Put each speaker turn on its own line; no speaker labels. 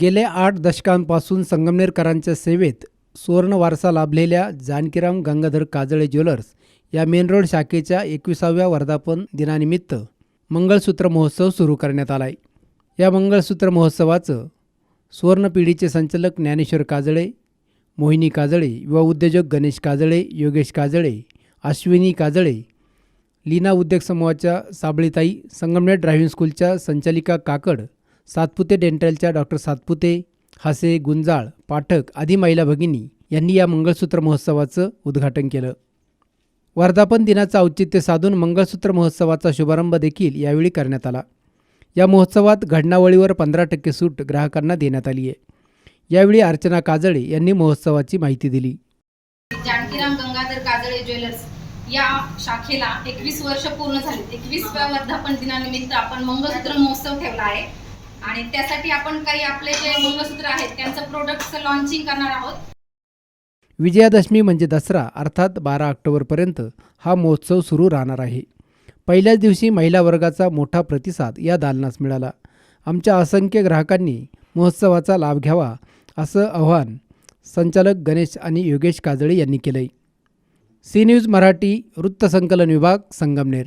गेल्या आठ दशकांपासून संगमनेरकरांच्या सेवेत सुवर्ण वारसा लाभलेल्या जानकीराम गंगाधर काजळे ज्वेलर्स या मेन रोड शाखेच्या एकविसाव्या वर्धापन दिनानिमित्त मंगळसूत्र महोत्सव सुरू करण्यात आला आहे या मंगळसूत्र महोत्सवाचं सुवर्ण पिढीचे संचालक ज्ञानेश्वर काजळे मोहिनी काजळे युवा उद्योजक गणेश काजळे योगेश काजळे अश्विनी काजळे लीना उद्योग समूहाच्या साबळीताई संगमनेर ड्रायव्हिंग स्कूलच्या संचालिका काकड सातपुते डेंटलच्या डॉक्टर सातपुते हासे गुंजाळ पाठक आदी महिला भगिनी यांनी या मंगळसूत्र महोत्सवाचं उद्घाटन केलं. वर्धापन दिनाचं औचित्य साधून मंगळसूत्र महोत्सवाचा शुभारंभ देखील यावेळी करण्यात आला. या महोत्सवात घडणावळीवर पंधरा टक्के सूट ग्राहकांना देण्यात आली आहे. यावेळी अर्चना काजळे यांनी महोत्सवाची माहिती दिली.
जानकीराम गंगाधर काजळे ज्वेलर्स या शाखेला एकवीस वर्ष पूर्ण झाली. एकवीसव्या वर्धापन दिनानिमित्त आपण मंगळसूत्र महोत्सव ठेवला आहे. आणि त्यासाठी आपण काही आपले जे मंगळसूत्र आहेत त्यांचं प्रोडक्टचं लॉन्चिंग करणार आहोत.
विजयादशमी म्हणजे दसरा अर्थात बारा ऑक्टोबरपर्यंत हा महोत्सव सुरू राहणार आहे. पहिल्याच दिवशी महिला वर्गाचा मोठा प्रतिसाद या दालनास मिळाला. आमच्या असंख्य ग्राहकांनी महोत्सवाचा लाभ घ्यावा असं आव्हान संचालक गणेश आणि योगेश काजळे यांनी केलंय. सी न्यूज मराठी वृत्तसंकलन विभाग संगमनेर.